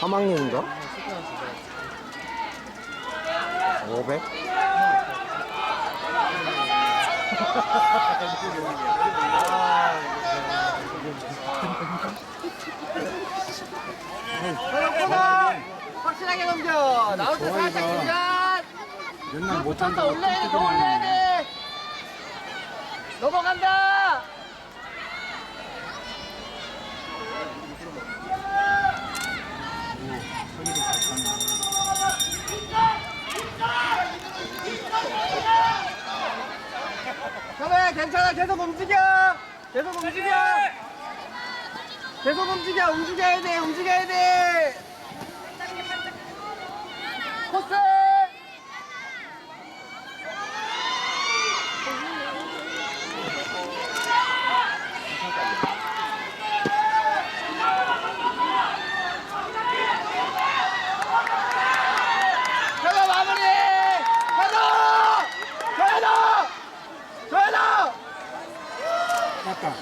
3학년인가? 500? 확실하게 넘겨. 나올 때 살짝 긴장. 맨날 못 붙었다 한다고 올려야 돼. 더 하네. 돼. 넘어간다. 그래 괜찮아. 계속 움직여. 계속 움직여. 계속 움직여. 움직여야 돼. 움직여야 돼. 코스. 조현아. 땄다.